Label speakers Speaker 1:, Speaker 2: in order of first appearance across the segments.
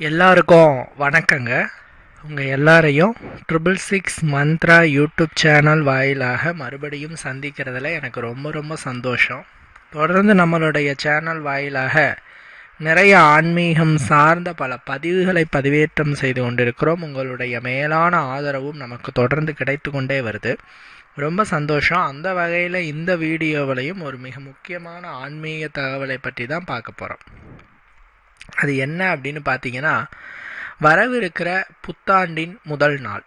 Speaker 1: எல்லாருக்கும் வணக்கங்க. உங்கள் எல்லாரையும் triple six Mantra YouTube channel வாயிலாக மறுபடியும் சந்திக்கிறதுல எனக்கு ரொம்ப ரொம்ப சந்தோஷம். தொடர்ந்து நம்மளுடைய சேனல் வாயிலாக நிறைய ஆன்மீகம் சார்ந்த பல பதிவுகளை பதிவேற்றம் செய்து கொண்டிருக்கிறோம். உங்களுடைய மேலான ஆதரவும் நமக்கு தொடர்ந்து கிடைத்து கொண்டே வருது. ரொம்ப சந்தோஷம். அந்த வகையில் இந்த வீடியோவிலையும் ஒரு மிக முக்கியமான ஆன்மீக தகவலை பற்றி தான் பார்க்க போகிறோம் அது என்ன அப்படின்னு பார்த்தீங்கன்னா வரவிருக்கிற புத்தாண்டின் முதல் நாள்.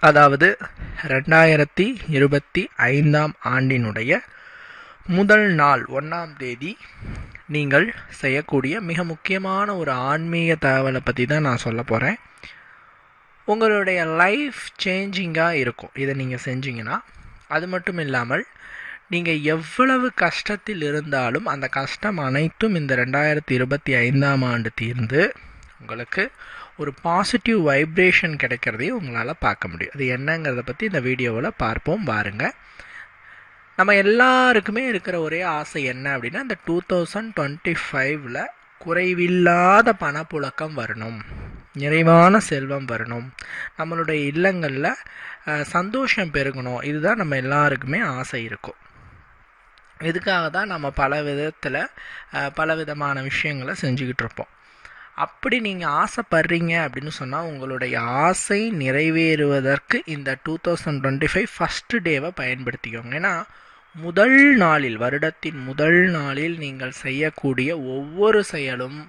Speaker 1: அதாவது ரெண்டாயிரத்தி இருபத்தி ஐந்தாம் ஆண்டினுடைய முதல் நாள் ஒன்றாம் தேதி நீங்கள் செய்யக்கூடிய மிக முக்கியமான ஒரு ஆன்மீக தகவலை பற்றி தான் நான் சொல்ல போகிறேன் உங்களுடைய லைஃப் சேஞ்சிங்காக இருக்கும். இதை நீங்கள் செஞ்சீங்கன்னா அது மட்டும் இல்லாமல் நீங்கள் எவ்வளவு கஷ்டத்தில் இருந்தாலும் அந்த கஷ்டம் அனைத்தும் இந்த ரெண்டாயிரத்தி இருபத்தி ஐந்தாம் ஆண்டு தீர்ந்து உங்களுக்கு ஒரு பாசிட்டிவ் வைப்ரேஷன் கிடைக்கிறதையும் உங்களால் பார்க்க முடியும். அது என்னங்கிறத பற்றி இந்த வீடியோவில் பார்ப்போம் பாருங்கள் நம்ம எல்லாருக்குமே இருக்கிற ஒரே ஆசை என்ன அப்படின்னா இந்த டூ தௌசண்ட் டுவெண்ட்டி ஃபைவ்ல குறைவில்லாத பணப்புழக்கம் வரணும். நிறைவான செல்வம் வரணும். நம்மளுடைய இல்லங்களில் சந்தோஷம் பெருகணும். இதுதான் நம்ம எல்லாருக்குமே ஆசை இருக்கும். இதுக்காக தான் நம்ம பல விதத்தில் பல விதமான விஷயங்களை செஞ்சுக்கிட்டு இருப்போம். அப்படி நீங்கள் ஆசைப்படுறீங்க அப்படின்னு சொன்னால் உங்களுடைய ஆசை நிறைவேறுவதற்கு இந்த two thousand twenty five first டேவை பயன்படுத்திக்கோங்க. ஏன்னா முதல் நாளில் வருடத்தின் முதல் நாளில் நீங்கள் செய்யக்கூடிய ஒவ்வொரு செயலும்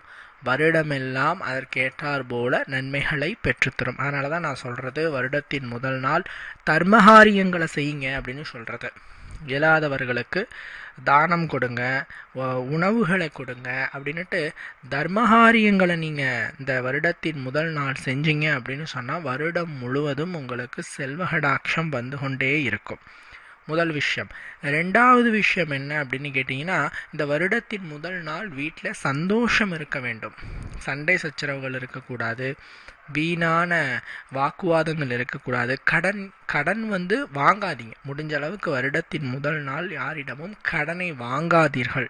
Speaker 1: வருடமெல்லாம் அதற்கேற்றார் போல நன்மைகளை பெற்றுத்தரும். அதனால தான் நான் சொல்கிறது வருடத்தின் முதல் நாள் தர்மகாரியங்களை செய்யுங்க அப்படின்னு சொல்கிறது இயலாதவர்களுக்கு தானம் கொடுங்க உணவுகளை கொடுங்க அப்படின்னுட்டு தர்மகாரியங்களை நீங்கள் இந்த வருடத்தின் முதல் நாள் செஞ்சீங்க அப்படின்னு சொன்னால் வருடம் முழுவதும் உங்களுக்கு செல்வகடாட்சம் வந்து கொண்டே இருக்கும். முதல் விஷயம். ரெண்டாவது விஷயம் என்ன அப்படின்னு கேட்டிங்கன்னா இந்த வருடத்தின் முதல் நாள் வீட்டில் சந்தோஷம் இருக்க வேண்டும். சண்டை சச்சரவுகள் இருக்கக்கூடாது வீணான வாக்குவாதங்கள் இருக்கக்கூடாது. கடன் கடன் வந்து வாங்காதீங்க. முடிஞ்ச அளவுக்கு வருடத்தின் முதல் நாள் யாரிடமும் கடனை வாங்காதீர்கள்.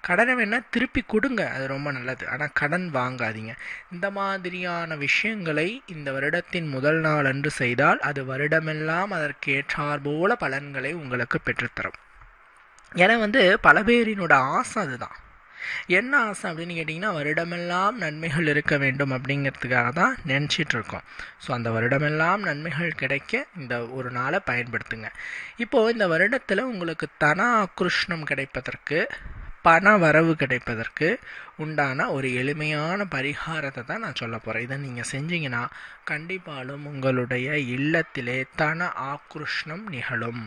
Speaker 1: கடனை வேணால் திருப்பி கொடுங்க அது ரொம்ப நல்லது. ஆனால் கடன் வாங்காதீங்க. இந்த மாதிரியான விஷயங்களை இந்த வருடத்தின் முதல் நாள் அன்று செய்தால் அது வருடமெல்லாம் அதற்கேற்றாற்போல போல பலன்களை உங்களுக்கு பெற்றுத்தரும். ஏன்னா வந்து பல பேரினோட ஆசை அதுதான். என்ன ஆசை அப்படின்னு கேட்டிங்கன்னா வருடமெல்லாம் நன்மைகள் இருக்க வேண்டும் அப்படிங்கிறதுக்காக தான் நினச்சிட்டு இருக்கோம் ஸோ அந்த வருடமெல்லாம் நன்மைகள் கிடைக்க இந்த ஒரு நாளை பயன்படுத்துங்க. இப்போது இந்த வருடத்தில் உங்களுக்கு தன ஆக்ருஷ்ணம் கிடைப்பதற்கு பண வரவு கிடைப்பதற்கு உண்டான ஒரு எளிமையான பரிகாரத்தை தான் நான் சொல்ல போகிறேன் இதை நீங்கள் செஞ்சீங்கன்னா கண்டிப்பாலும் உங்களுடைய இல்லத்திலே தன ஆக்ருஷ்ணம் நிகழும்.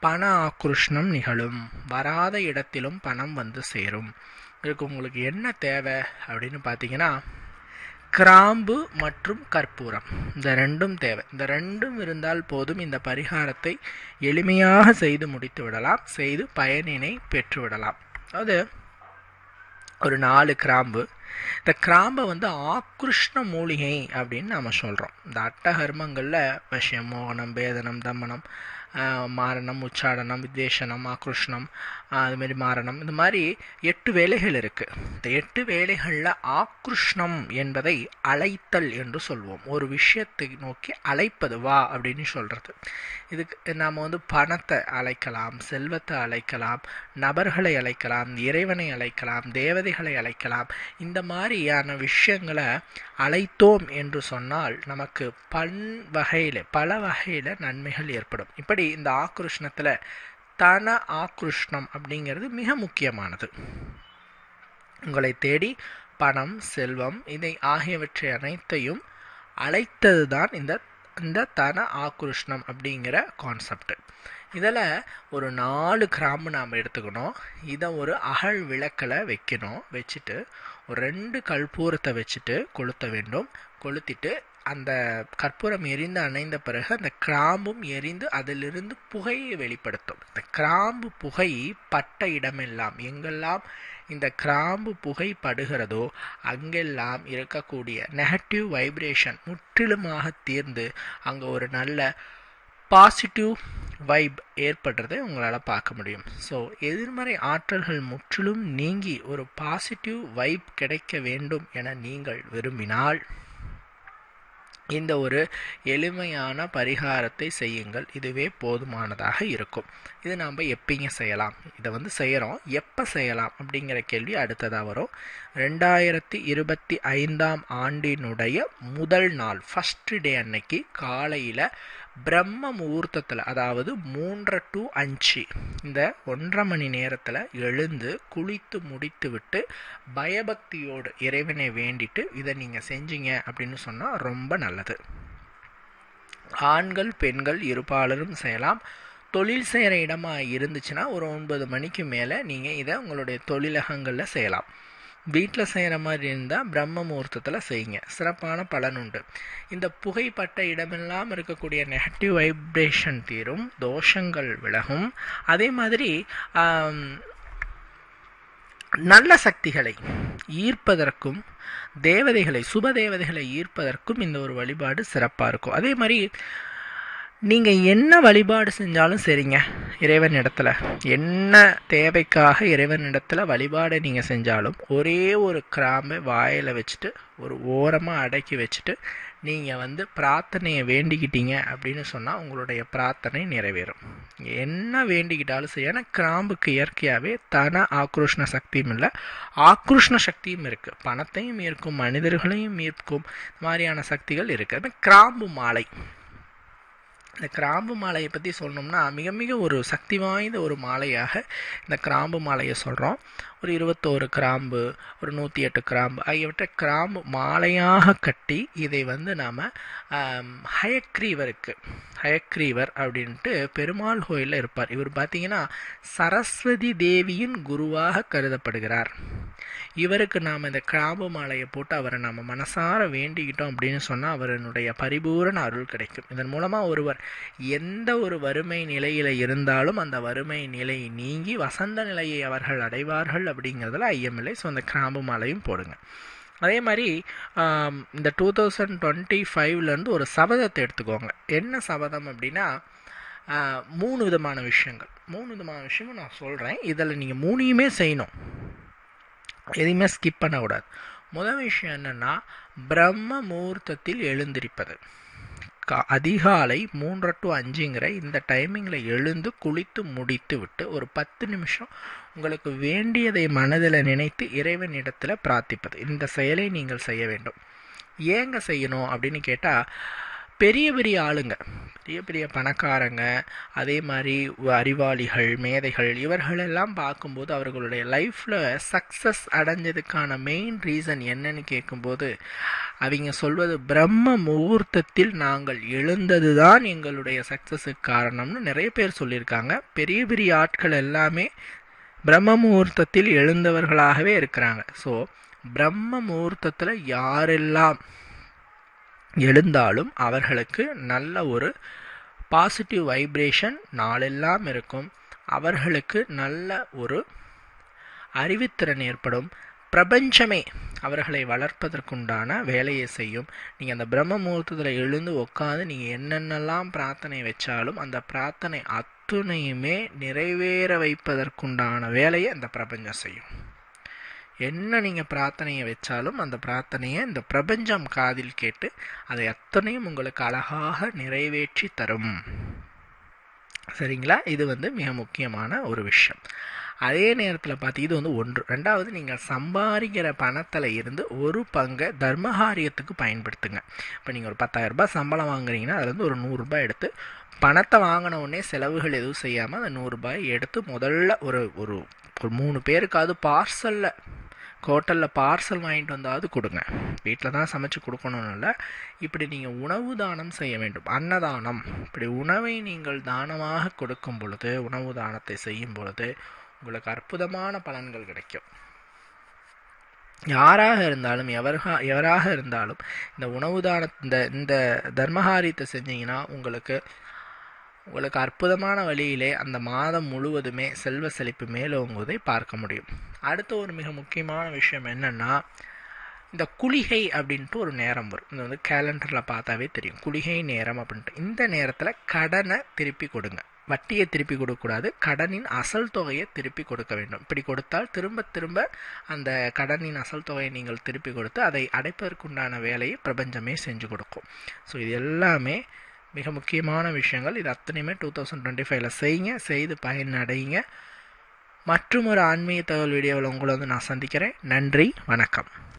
Speaker 1: பண ஆக்ருஷ்ணம் நிகழும். வராத இடத்திலும் பணம் வந்து சேரும். இதுக்கு உங்களுக்கு என்ன தேவை அப்படின்னு பார்த்தீங்கன்னா கிராம்பு மற்றும் கற்பூரம். இந்த ரெண்டும் தேவை. இந்த ரெண்டும் இருந்தால் போதும் இந்த பரிகாரத்தை எளிமையாக செய்து முடித்து விடலாம். செய்து பயனினை பெற்றுவிடலாம் அதாவது ஒரு நாலு கிராம்பு இந்த கிராம்பை வந்து ஆக்ருஷ்ண மூலிகை அப்படின்னு நாம் சொல்கிறோம் இந்த அட்டகர்மங்களில் விஷயம் மோகனம் பேதனம் தமனம் மாரணம் உச்சாடனம் வித்வேஷனம் ஆக்ருஷ்ணம் அதுமாரி மாரணம் இந்த மாதிரி எட்டு வேலைகள் இருக்குது இந்த எட்டு வேலைகளில் ஆக்ருஷ்ணம் என்பதை அழைத்தல் என்று சொல்வோம். ஒரு விஷயத்தை நோக்கி அழைப்பது வா அப்படின்னு சொல்கிறது இதுக்கு நாம் வந்து பணத்தை அழைக்கலாம் செல்வத்தை அழைக்கலாம் நபர்களை அழைக்கலாம் இறைவனை அழைக்கலாம் தேவதைகளை அழைக்கலாம். இந்த மாதிரியான விஷயங்களை அழைத்தோம் என்று சொன்னால் நமக்கு பன் வகையில் பல வகையில் நன்மைகள் ஏற்படும். இப்படி இந்த ஆக்ருஷ்ணத்தில் தன ஆக்ருஷ்ணம் அப்படிங்கிறது மிக முக்கியமானது. உங்களை தேடி பணம் செல்வம் இதை ஆகியவற்றை அனைத்தையும் அழைத்தது தான் இந்த இந்த தன ஆக்ருஷ்ணம் அப்படிங்கிற கான்செப்ட் இதில் ஒரு நாலு கிராம்பு நாம் எடுத்துக்கணும். இதை ஒரு அகல் விளக்கில் வைக்கணும். வச்சுட்டு ஒரு ரெண்டு கற்பூரத்தை வச்சுட்டு கொளுத்த வேண்டும். கொளுத்திட்டு அந்த கற்பூரம் எரிந்து அணைந்த பிறகு அந்த கிராம்பும் எரிந்து அதிலிருந்து புகையை வெளிப்படுத்தும். இந்த கிராம்பு புகை பட்ட இடமெல்லாம் எங்கெல்லாம் இந்த கிராம்பு புகை படுகிறதோ அங்கெல்லாம் இருக்கக்கூடிய நெகட்டிவ் வைப்ரேஷன் முற்றிலுமாக தீர்ந்து அங்கே ஒரு நல்ல பாசிட்டிவ் வைப் ஏற்படுறதை உங்களால் பார்க்க முடியும். ஸோ எதிர்மறை ஆற்றல்கள் முற்றிலும் நீங்கி ஒரு பாசிட்டிவ் வைப் கிடைக்க வேண்டும் என நீங்கள் விரும்பினால் இந்த ஒரு எளிமையான பரிகாரத்தை செய்யுங்கள். இதுவே போதுமானதாக இருக்கும். இது நாம் எப்படிங்க செய்யலாம்? இதை வந்து செய்கிறோம் எப்போ செய்யலாம்? அப்படிங்கிற கேள்வி அடுத்ததாக வரும். ரெண்டாயிரத்தி இருபத்தி ஐந்தாம் ஆண்டினுடைய முதல் நாள் ஃபஸ்ட்டு டே அன்னைக்கு காலையில் பிரம்ம முகூர்த்தத்தில் அதாவது மூன்றரை டு அஞ்சு இந்த ஒன்றரை மணி நேரத்தில் எழுந்து குளித்து முடித்து விட்டு பயபக்தியோடு இறைவனை வேண்டிட்டு இதை நீங்கள் செஞ்சீங்க அப்படின்னு சொன்னால் ரொம்ப நல்லது. ஆண்கள் பெண்கள் இருப்பாளரும் செய்யலாம். தொழில் செய்கிற இடமாக இருந்துச்சுன்னா ஒரு ஒன்பது மணிக்கு மேலே நீங்கள் இதை உங்களுடைய தொழிலகங்களில் செய்யலாம். வீட்டில் செய்கிற மாதிரி இருந்தால் பிரம்ம முகூர்த்தத்தில் செய்யுங்க. சிறப்பான பலன் உண்டு. இந்த புகைப்பட்ட இடமெல்லாம் இருக்கக்கூடிய நெகட்டிவ் வைப்ரேஷன் தீரும் தோஷங்கள் விலகும். அதே மாதிரி நல்ல சக்திகளை ஈர்ப்பதற்கும் தேவதைகளை சுப தேவதைகளை ஈர்ப்பதற்கும் இந்த ஒரு வழிபாடு சிறப்பாக இருக்கும். அதே மாதிரி நீங்கள் என்ன வழிபாடு செஞ்சாலும் சரிங்க. இறைவன் இடத்துல. என்ன தேவைக்காக இறைவன் இடத்துல வழிபாடை நீங்கள் செஞ்சாலும் ஒரே ஒரு கிராம்பை வாயில் வச்சுட்டு ஒரு ஓரமாக அடக்கி வச்சுட்டு நீங்கள் வந்து பிரார்த்தனையை வேண்டிக்கிட்டீங்க அப்படின்னு சொன்னால் உங்களுடைய பிரார்த்தனை நிறைவேறும். என்ன வேண்டிக்கிட்டாலும் சரி. ஏன்னா கிராம்புக்கு இயற்கையாகவே தன ஆக்ரோஷ்ண சக்தியும் இல்லை. ஆக்ரோஷ்ண சக்தியும் இருக்குது பணத்தையும் ஈர்க்கும் மனிதர்களையும் ஈர்க்கும் மாதிரியான சக்திகள் இருக்குது கிராம்பு மாலை. இந்த கிராம்பு மாலையை பற்றி சொல்லணும்னா மிக மிக ஒரு சக்தி வாய்ந்த ஒரு மாலையாக இந்த கிராம்பு மாலையை சொல்கிறோம் ஒரு இருபத்தோரு கிராம்பு ஒரு நூற்றி எட்டு கிராம்பு ஆகியவற்றை கிராம்பு மாலையாக கட்டி இதை வந்து நாம் ஹயக்ரீவருக்கு ஹயக்ரீவர் அப்படின்ட்டு பெருமாள் கோயிலில் இருப்பார். இவர் பார்த்தீங்கன்னா சரஸ்வதி தேவியின் குருவாக கருதப்படுகிறார். இவருக்கு நாம் இந்த கிராம்பு மாலையை போட்டு அவரை நம்ம மனசார வேண்டிக்கிட்டோம் அப்படின்னு சொன்னால் அவரனுடைய பரிபூரண அருள் கிடைக்கும். இதன் மூலமாக ஒருவர் எந்த ஒரு வறுமை நிலையில் இருந்தாலும் அந்த வறுமை நிலை நீங்கி வசந்த நிலையை அவர்கள் அடைவார்கள் அப்படிங்கிறதுல ஐயமில்லை ஸோ அந்த கிராம்பு மாலையும் போடுங்க. அதே மாதிரி இந்த டூ தௌசண்ட் டுவெண்ட்டி ஃபைவ்லேருந்து ஒரு சபதத்தை எடுத்துக்கோங்க. என்ன சபதம் அப்படின்னா மூணு விதமான விஷயங்கள். மூணு விதமான விஷயங்கள் நான் சொல்கிறேன் இதில் நீங்கள் மூணையுமே செய்யணும். எதையுமே ஸ்கிப் பண்ணக்கூடாது. முதல் விஷயம் என்னென்னா பிரம்ம முகூர்த்தத்தில் எழுந்திருப்பது. கா அதிகாலை மூன்று டு அஞ்சுங்கிற இந்த டைமிங்கில் எழுந்து குளித்து முடித்து விட்டு ஒரு பத்து நிமிஷம் உங்களுக்கு வேண்டியதை மனதில் நினைத்து இறைவன் இடத்துல பிரார்த்திப்பது. இந்த செயலை நீங்கள் செய்ய வேண்டும். ஏங்க செய்யணும் அப்படின்னு கேட்டால் பெரிய பெரிய ஆளுங்க பெரிய பெரிய பணக்காரங்க அதே மாதிரி அறிவாளிகள் மேதைகள் இவர்களெல்லாம் பார்க்கும்போது அவர்களுடைய லைஃப்பில் சக்ஸஸ் அடைஞ்சதுக்கான மெயின் ரீசன் என்னன்னு கேட்கும்போது அவங்க சொல்வது பிரம்ம முகூர்த்தத்தில் நாங்கள் எழுந்தது தான் எங்களுடைய சக்ஸஸுக்கு காரணம்னு நிறைய பேர் சொல்லியிருக்காங்க. பெரிய பெரிய ஆட்கள் எல்லாமே பிரம்ம முகூர்த்தத்தில் எழுந்தவர்களாகவே இருக்கிறாங்க. ஸோ பிரம்ம முகூர்த்தத்தில் யாரெல்லாம் எழுந்தாலும் அவர்களுக்கு நல்ல ஒரு பாசிட்டிவ் வைப்ரேஷன் நாளெல்லாம் இருக்கும். அவர்களுக்கு நல்ல ஒரு அறிவுத்திறன் ஏற்படும். பிரபஞ்சமே அவர்களை வளர்ப்பதற்குண்டான வேலையை செய்யும். நீங்கள் அந்த பிரம்ம முகூர்த்தத்தில் எழுந்து உட்காந்து நீங்கள் என்னென்னலாம் பிரார்த்தனை வச்சாலும் அந்த பிரார்த்தனை அத்துணையுமே நிறைவேற வைப்பதற்குண்டான வேலையை அந்த பிரபஞ்சம் செய்யும். என்ன நீங்கள் பிரார்த்தனையை வச்சாலும் அந்த பிரார்த்தனையை இந்த பிரபஞ்சம் காதில் கேட்டு அதை அத்தனையும் உங்களுக்கு அழகாக நிறைவேற்றி தரும். சரிங்களா? இது வந்து மிக முக்கியமான ஒரு விஷயம். அதே நேரத்தில் பார்த்து இது வந்து ஒன்று. ரெண்டாவது நீங்கள் சம்பாதிக்கிற பணத்தில் இருந்து ஒரு பங்கை தர்மகாரியத்துக்கு பயன்படுத்துங்க. இப்போ நீங்கள் ஒரு பத்தாயிரரூபா சம்பளம் வாங்குறீங்கன்னா அதுலேருந்து ஒரு நூறுரூபா எடுத்து பணத்தை வாங்கின உடனே செலவுகள் எதுவும் செய்யாமல் அந்த நூறுரூபாயை எடுத்து முதல்ல ஒரு ஒரு ஒரு மூணு பேருக்காவது பார்சலில் ஹோட்டலில் பார்சல் வாங்கிட்டு வந்தாவது கொடுங்க. வீட்டில் தான் சமைச்சு கொடுக்கணும்னு இல்லை இப்படி நீங்கள் உணவு தானம் செய்ய வேண்டும். அன்னதானம். இப்படி உணவை நீங்கள் தானமாக கொடுக்கும் பொழுது உணவு தானத்தை செய்யும் பொழுது உங்களுக்கு அற்புதமான பலன்கள் கிடைக்கும். யாராக இருந்தாலும் எவர்கா எவராக இருந்தாலும் இந்த உணவு தான இந்த இந்த தர்மகாரியத்தை செஞ்சீங்கன்னா உங்களுக்கு உங்களுக்கு அற்புதமான வழியிலே அந்த மாதம் முழுவதுமே செல்வ செழிப்பு மேலோங்குவதை பார்க்க முடியும். அடுத்த ஒரு மிக முக்கியமான விஷயம் என்னென்னா இந்த குளிகை அப்படின்ட்டு ஒரு நேரம் வரும். இது வந்து கேலண்டரில் பார்த்தாவே தெரியும். குளிகை நேரம் அப்படின்ட்டு. இந்த நேரத்தில் கடனை திருப்பி கொடுங்க. வட்டியை திருப்பி கொடுக்கக்கூடாது. கடனின் அசல் தொகையை திருப்பி கொடுக்க வேண்டும். இப்படி கொடுத்தால் திரும்ப திரும்ப அந்த கடனின் அசல் தொகையை நீங்கள் திருப்பி கொடுத்து அதை அடைப்பதற்குண்டான வேலையை பிரபஞ்சமே செஞ்சு கொடுக்கும். ஸோ இது எல்லாமே மிக முக்கியமான விஷயங்கள். இது அத்தனையுமே டூ தௌசண்ட் டுவெண்ட்டி ஃபைவ்ல செய்யுங்க. செய்து பயனடையுங்க. மற்றும் ஒரு ஆன்மீக தகவல் வீடியோவில் உங்களை வந்து நான் சந்திக்கிறேன். நன்றி. வணக்கம்.